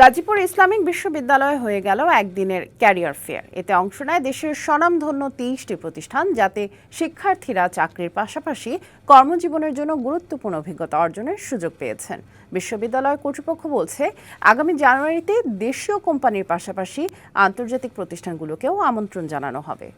Gazipur Islamic বিশ্ববিদ্যালয়ে হয়ে গেল একদিনের ক্যারিয়ার ফেয়ার। এতে অংশ নেয় দেশের স্বনামধন্য তেইশটি প্রতিষ্ঠান, যাতে শিক্ষার্থীরা চাকরির পাশাপাশি কর্মজীবনের জন্য গুরুত্বপূর্ণ অভিজ্ঞতা অর্জনের সুযোগ পেয়েছেন। বিশ্ববিদ্যালয় কর্তৃপক্ষ বলছে, আগামী জানুয়ারিতে দেশীয় কোম্পানির পাশাপাশি আন্তর্জাতিক প্রতিষ্ঠানগুলোকেও আমন্ত্রণ জানানো হবে।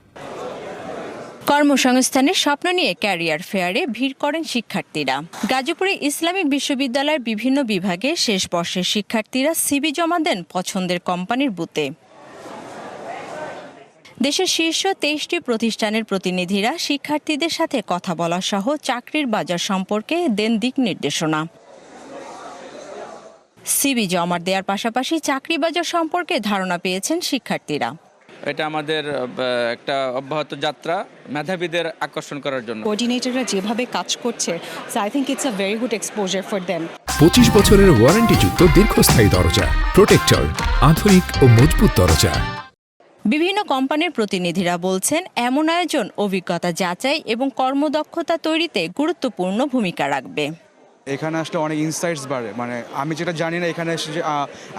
কর্মসংস্থানের স্বপ্ন নিয়ে ক্যারিয়ার ফেয়ারে ভিড় করেন শিক্ষার্থীরা। গাজীপুরে ইসলামিক বিশ্ববিদ্যালয়ের বিভিন্ন বিভাগে শেষ বর্ষের শিক্ষার্থীরা সিবি জমা দেন পছন্দের কোম্পানির বুথে। দেশের শীর্ষ তেইশটি প্রতিষ্ঠানের প্রতিনিধিরা শিক্ষার্থীদের সাথে কথা বলা সহ চাকরির বাজার সম্পর্কে দেন দিক নির্দেশনা। সিবি জমা দেওয়ার পাশাপাশি চাকরি বাজার সম্পর্কে ধারণা পেয়েছেন শিক্ষার্থীরা। এটা আমাদের একটা অব্যাহত যাত্রা মেধাবীদের আকর্ষণ করার জন্য। কোঅর্ডিনেটররা যেভাবে কাজ করছে so I think it's a very good exposure for them পঁচিশ বছরের ওয়ারেন্টিযুক্ত দীর্ঘস্থায়ী দরজা প্রোটেক্টর আধুনিক ও মজবুত দরজা। বিভিন্ন কোম্পানির প্রতিনিধিরা বলছেন এমন আয়োজন অভিজ্ঞতা যাচাই এবং কর্মদক্ষতা তৈরিতে গুরুত্বপূর্ণ ভূমিকা রাখবে। এখানে আসলে অনেক ইনসাইটস বাড়ে। মানে আমি যেটা জানি না এখানে এসে যে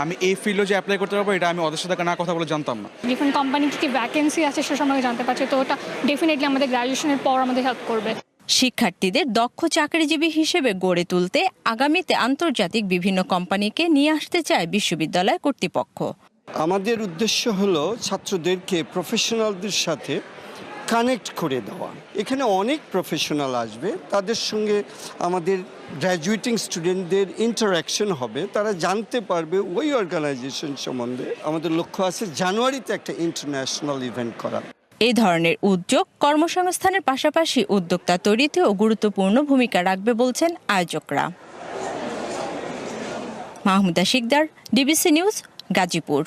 আমি এই ফিল্ডে যে অ্যাপ্লাই করতে পারব এটা আমি ওদের সাথে না কথা বলে জানতাম না। ডিফারেন্ট কোম্পানি কি ভ্যাকেন্সি আছে সে সম্পর্কে জানতে পারছি। তো ওটা ডেফিনেটলি আমাদের গ্র্যাজুয়েশনের পর আমাদের হেল্প করবে। শিক্ষার্থীদের দক্ষ চাকরিজীবী হিসেবে গড়ে তুলতে আগামীতে আন্তর্জাতিক বিভিন্ন কোম্পানিকে নিয়ে আসতে চায় বিশ্ববিদ্যালয় কর্তৃপক্ষ। আমাদের উদ্দেশ্য হলো ছাত্রদেরকে প্রফেশনালদের সাথে কানেক্ট করে দেওয়া। এখানে অনেক প্রফেশনাল আসবে। তাদের সঙ্গে আমাদের গ্র্যাজুয়েটিং স্টুডেন্টদের ইন্টারাকশন হবে। তারা জানতে পারবে ওই অর্গানাইজেশন সম্বন্ধে। আমাদের লক্ষ্য আছে জানুয়ারিতে একটা ইন্টারন্যাশনাল ইভেন্ট করা। এই ধরনের উদ্যোগ কর্মসংস্থানের পাশাপাশি উদ্যোক্তা তৈরিতেও গুরুত্বপূর্ণ ভূমিকা রাখবে বলছেন আয়োজকরা। Mahmuda Sikder, DBC news, Gazipur.